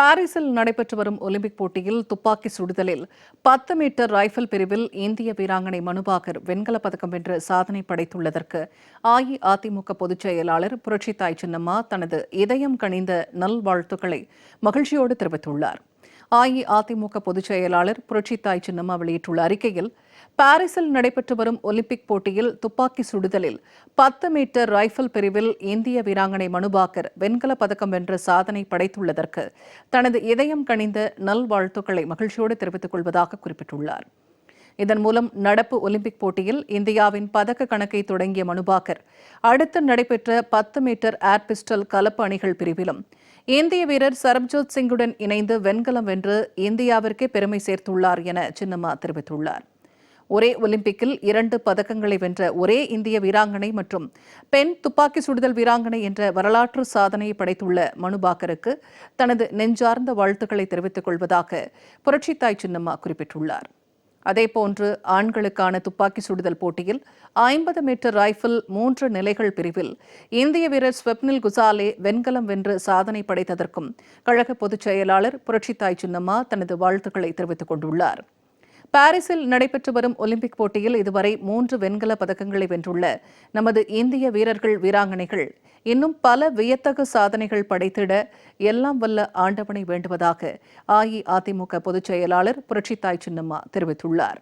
பாரிஸில் நடைபெற்று வரும் ஒலிம்பிக் போட்டியில் துப்பாக்கி சுடுதலில் பத்து மீட்டர் ரைஃபிள் பிரிவில் இந்திய வீராங்கனை மனுபாகர் வெண்கலப் பதக்கம் வென்று சாதனை படைத்துள்ளதற்கு அஇஅதிமுக பொதுச் செயலாளர் புரட்சித்தாய் சின்னம்மா தனது இதயம் கனிந்த நல்வாழ்த்துக்களை மகிழ்ச்சியோடு தெரிவித்துள்ளார். அஇஅதிமுக பொதுச் செயலாளர் புரட்சித்தாய் சின்னம்மா வெளியிட்டுள்ள அறிக்கையில் பாரிஸில் நடைபெற்று வரும் ஒலிம்பிக் போட்டியில் துப்பாக்கி சுடுதலில் பத்து மீட்டர் ரைஃபிள் பிரிவில் இந்திய வீராங்கனை மனுபாக்கர் வெண்கலப் பதக்கம் வென்ற சாதனை படைத்துள்ளதற்கு தனது இதயம் கணிந்த நல்வாழ்த்துக்களை மகிழ்ச்சியோடு தெரிவித்துக் கொள்வதாக குறிப்பிட்டுள்ளார். இதன் மூலம் நடப்பு ஒலிம்பிக் போட்டியில் இந்தியாவின் பதக்க கணக்கை தொடங்கிய மனுபாக்கர் அடுத்து நடைபெற்ற பத்து மீட்டர் ஏர் பிஸ்டல் கலப்பு அணிகள் பிரிவிலும் இந்திய வீரர் சரப்ஜோத் சிங்குடன் இணைந்து வெண்கலம் வென்று இந்தியாவிற்கே பெருமை சேர்த்துள்ளார் என சின்னம்மா தெரிவித்துள்ளார். ஒரே ஒலிம்பிக்கில் இரண்டு பதக்கங்களை வென்ற ஒரே இந்திய வீராங்கனை மற்றும் பெண் துப்பாக்கி சுடுதல் வீராங்கனை என்ற வரலாற்று சாதனையை படைத்துள்ள மனுபாக்கருக்கு தனது நெஞ்சார்ந்த வாழ்த்துக்களை தெரிவித்துக் கொள்வதாக புரட்சித்தாய் சின்னம்மா குறிப்பிட்டுள்ளார். அதேபோன்று ஆண்களுக்கான துப்பாக்கி சுடுதல் போட்டியில் ஐம்பது மீட்டர் ரைஃபிள் மூன்று நிலைகள் பிரிவில் இந்திய வீரர் ஸ்வப்னில் குசாலே வெண்கலம் வென்று சாதனை படைத்ததற்கும் கழக பொதுச் செயலாளர் புரட்சித்தாய் சின்னம்மா தனது வாழ்த்துக்களை தெரிவித்துக் கொண்டுள்ளார். பாரிஸில் நடைபெற்று வரும் ஒலிம்பிக் போட்டியில் இதுவரை மூன்று வெண்கல பதக்கங்களை வென்றுள்ள நமது இந்திய வீரர்கள் வீராங்கனைகள் இன்னும் பல வியத்தகு சாதனைகள் படைத்திட எல்லாம் வல்ல ஆண்டவனை வேண்டுவதாக அஇஅதிமுக பொதுச் செயலாளர் புரட்சித்தாய் சின்னம்மா தெரிவித்துள்ளார்.